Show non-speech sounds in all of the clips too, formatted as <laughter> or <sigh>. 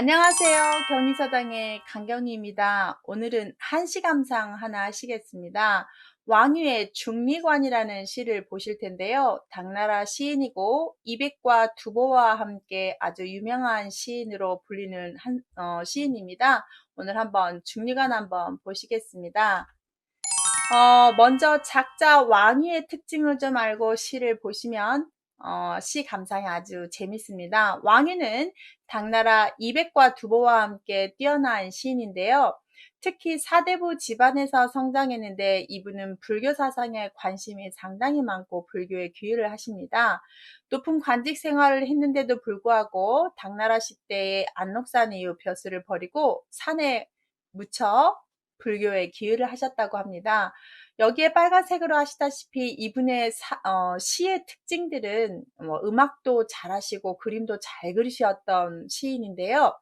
안녕하세요. 경희서당의 강경희입니다. 오늘은 한시 감상 하나 하시겠습니다. 왕유의 중리관이라는 시를 보실 텐데요. 당나라 시인이고 이백과 두보와 함께 아주 유명한 시인으로 불리는 한, 어, 시인입니다. 오늘 한번 중리관 한번 보시겠습니다. 어, 먼저 작자 왕유의 특징을 좀 알고 시를 보시면 어, 시 감상이 아주 재밌습니다. 왕유는 당나라 이백과 두보와 함께 뛰어난 시인인데요. 특히 사대부 집안에서 성장했는데 이분은 불교 사상에 관심이 상당히 많고 불교에 귀의를 하십니다. 높은 관직 생활을 했는데도 불구하고 당나라 시대에 안록산 이후 벼슬을 버리고 산에 묻혀 불교에 기여를 하셨다고 합니다. 여기에 빨간색으로 하시다시피 이분의 사, 어, 시의 특징들은 뭐 음악도 잘하시고 그림도 잘 그리셨던 시인인데요.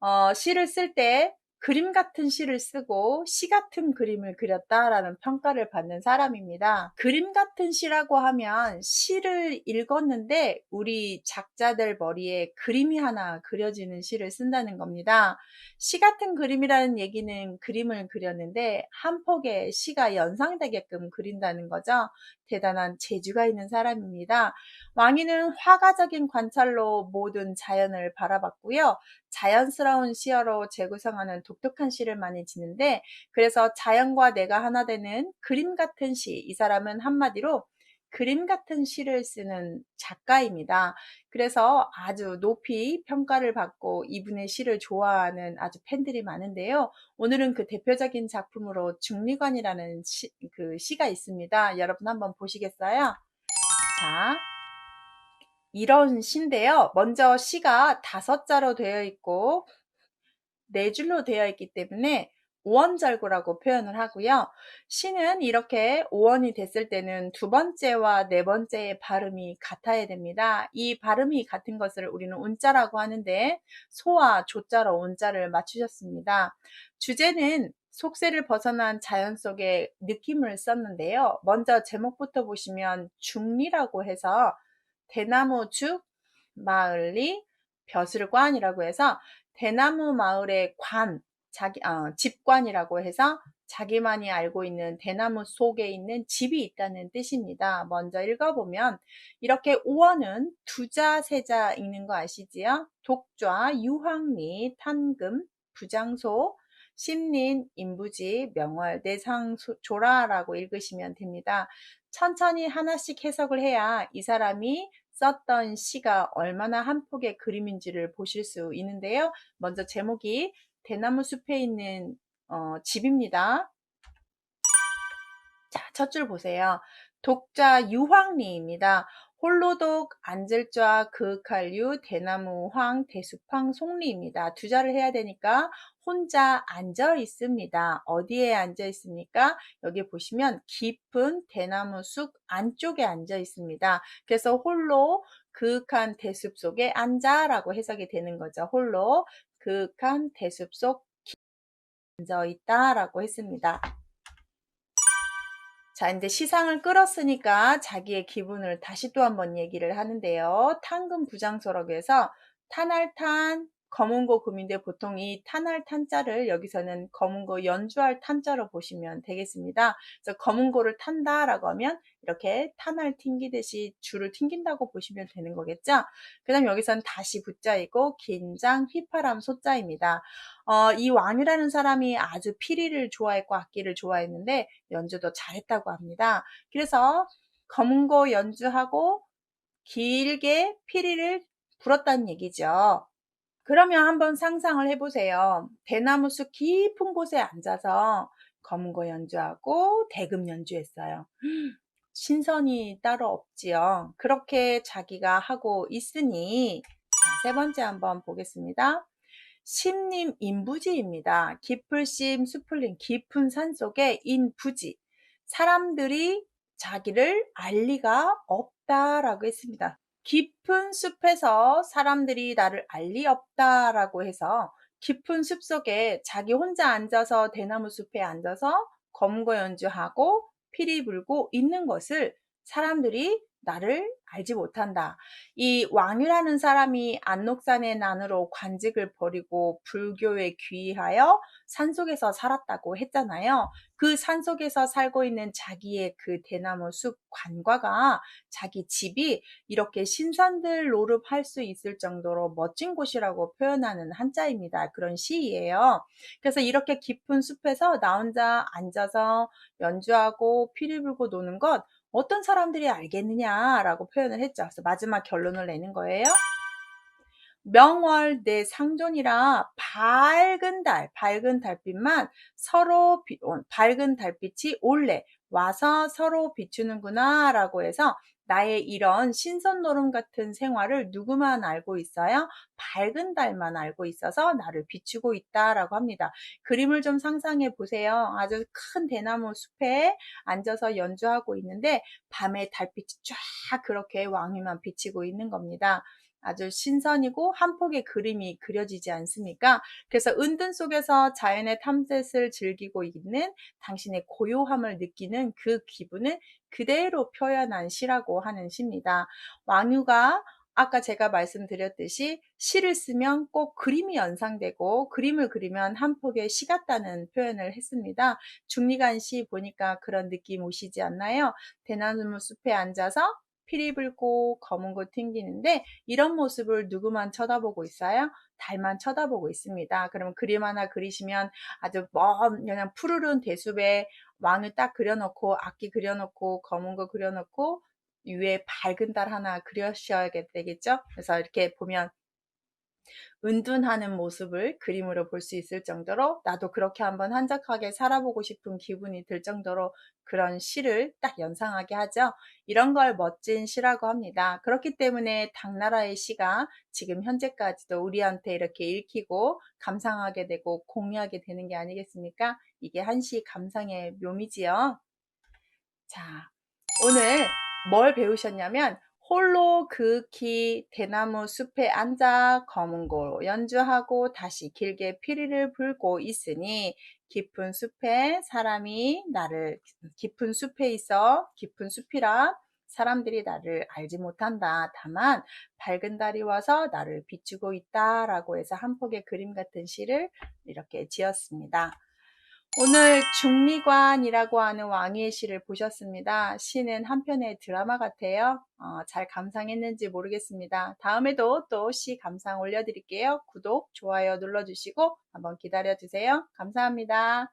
어, 시를 쓸 때 그림 같은 시를 쓰고 시 같은 그림을 그렸다라는 평가를 받는 사람입니다. 그림 같은 시라고 하면 시를 읽었는데 우리 작자들 머리에 그림이 하나 그려지는 시를 쓴다는 겁니다. 시 같은 그림이라는 얘기는 그림을 그렸는데 한 폭의 시가 연상되게끔 그린다는 거죠. 대단한 재주가 있는 사람입니다. 왕이는 화가적인 관찰로 모든 자연을 바라봤고요. 자연스러운 시어로 재구성하는 독특한 시를 많이 지는데 그래서 자연과 내가 하나 되는 그림 같은 시, 이 사람은 한마디로 그림 같은 시를 쓰는 작가입니다. 그래서 아주 높이 평가를 받고 이분의 시를 좋아하는 아주 팬들이 많은데요. 오늘은 그 대표적인 작품으로 중리관이라는 시, 그 시가 있습니다. 여러분 한번 보시겠어요? 자, 이런 시인데요. 먼저 시가 다섯 자로 되어 있고 네 줄로 되어 있기 때문에 오원절구라고 표현을 하고요. 시는 이렇게 오원이 됐을 때는 두 번째와 네 번째의 발음이 같아야 됩니다. 이 발음이 같은 것을 우리는 운자라고 하는데 소와 조자로 운자를 맞추셨습니다. 주제는 속세를 벗어난 자연 속의 느낌을 썼는데요. 먼저 제목부터 보시면 중리라고 해서 대나무 죽 마을리 벼슬관이라고 해서 대나무 마을의 관, 자기, 어, 집관이라고 해서 자기만이 알고 있는 대나무 속에 있는 집이 있다는 뜻입니다. 먼저 읽어보면 이렇게 오원은 두자, 세자 읽는 거 아시지요? 독좌, 유황리, 탄금, 부장소, 심린, 인부지, 명월, 내상, 조라라고 읽으시면 됩니다. 천천히 하나씩 해석을 해야 이 사람이 썼던 시가 얼마나 한 폭의 그림인지를 보실 수 있는데요. 먼저 제목이 대나무 숲에 있는 어, 집입니다. 자, 첫 줄 보세요. 독자 유황리입니다. 홀로독, 안젤좌, 그윽할류, 대나무, 황, 대수팡, 송리입니다. 두 자를 해야 되니까 혼자 앉아 있습니다. 어디에 앉아 있습니까? 여기 보시면 깊은 대나무 숲 안쪽에 앉아 있습니다. 그래서 홀로 그윽한 대숲 속에 앉아라고 해석이 되는 거죠. 홀로 그윽한 대숲 속 앉아 있다라고 했습니다. 자, 이제 시상을 끌었으니까 자기의 기분을 다시 또 한번 얘기를 하는데요. 탄금 부장소라고 해서 탄알탄, 검은고 금인데 보통 이 탄할 탄자를 여기서는 검은고 연주할 탄자로 보시면 되겠습니다. 그래서 검은고를 탄다라고 하면 이렇게 탄을 튕기듯이 줄을 튕긴다고 보시면 되는 거겠죠. 그 다음 여기서는 다시 붙자이고 긴장 휘파람 소자입니다. 어, 이 왕이라는 사람이 아주 피리를 좋아했고 악기를 좋아했는데 연주도 잘했다고 합니다. 그래서 검은고 연주하고 길게 피리를 불었다는 얘기죠. 그러면 한번 상상을 해보세요. 대나무 숲 깊은 곳에 앉아서 검은고 연주하고 대금 연주했어요. <gasps> 신선이 따로 없지요. 그렇게 자기가 하고 있으니 자, 세 번째 한번 보겠습니다. 심림 인부지입니다. 깊을심 수풀림 깊은 산 속에 인부지 사람들이 자기를 알 리가 없다라고 했습니다. 깊은 숲에서 사람들이 나를 알 리 없다라고 해서 깊은 숲 속에 자기 혼자 앉아서 대나무 숲에 앉아서 검거 연주하고 피리 불고 있는 것을 사람들이 나를 알지 못한다. 이 왕유라는 사람이 안녹산의 난으로 관직을 버리고 불교에 귀의하여 산속에서 살았다고 했잖아요. 그 산속에서 살고 있는 자기의 그 대나무 숲 관과가 자기 집이 이렇게 신선들 노릇할 수 있을 정도로 멋진 곳이라고 표현하는 한자입니다. 그런 시예요. 그래서 이렇게 깊은 숲에서 나 혼자 앉아서 연주하고 피리 불고 노는 것 어떤 사람들이 알겠느냐라고 표현 을 했죠. 그래서 마지막 결론을 내는 거예요. 명월 내 상존이라 밝은 달, 밝은 달빛만 서로 비, 어, 밝은 달빛이 올래 와서 서로 비추는구나 라고 해서 나의 이런 신선노름 같은 생활을 누구만 알고 있어요? 밝은 달만 알고 있어서 나를 비추고 있다라고 합니다. 그림을 좀 상상해 보세요. 아주 큰 대나무 숲에 앉아서 연주하고 있는데 밤에 달빛이 쫙 그렇게 왕위만 비치고 있는 겁니다. 아주 신선이고 한 폭의 그림이 그려지지 않습니까? 그래서 은둔 속에서 자연의 탐색을 즐기고 있는 당신의 고요함을 느끼는 그 기분을 그대로 표현한 시라고 하는 시입니다. 왕유가 아까 제가 말씀드렸듯이 시를 쓰면 꼭 그림이 연상되고 그림을 그리면 한 폭의 시 같다는 표현을 했습니다. 중리간 시 보니까 그런 느낌 오시지 않나요? 대나무 숲에 앉아서 피리 불고 검은 거 튕기는데 이런 모습을 누구만 쳐다보고 있어요? 달만 쳐다보고 있습니다. 그러면 그림 하나 그리시면 아주 먼 그냥 푸르른 대숲에 왕을 딱 그려놓고 악기 그려놓고 검은 거 그려놓고 위에 밝은 달 하나 그려셔야 되겠죠? 그래서 이렇게 보면 은둔하는 모습을 그림으로 볼 수 있을 정도로 나도 그렇게 한번 한적하게 살아보고 싶은 기분이 들 정도로 그런 시를 딱 연상하게 하죠. 이런 걸 멋진 시라고 합니다. 그렇기 때문에 당나라의 시가 지금 현재까지도 우리한테 이렇게 읽히고 감상하게 되고 공유하게 되는 게 아니겠습니까? 이게 한시 감상의 묘미지요. 자, 오늘 뭘 배우셨냐면 홀로 극히 대나무 숲에 앉아 검은고 연주하고 다시 길게 피리를 불고 있으니 깊은 숲에 사람이 나를 깊은 숲에 있어 깊은 숲이라 사람들이 나를 알지 못한다. 다만 밝은 달이 와서 나를 비추고 있다라고 해서 한 폭의 그림 같은 시를 이렇게 지었습니다. 오늘 중리관이라고 하는 왕의 시를 보셨습니다. 시는 한편의 드라마 같아요. 어, 잘 감상했는지 모르겠습니다. 다음에도 또 시 감상 올려드릴게요. 구독, 좋아요 눌러주시고 한번 기다려주세요. 감사합니다.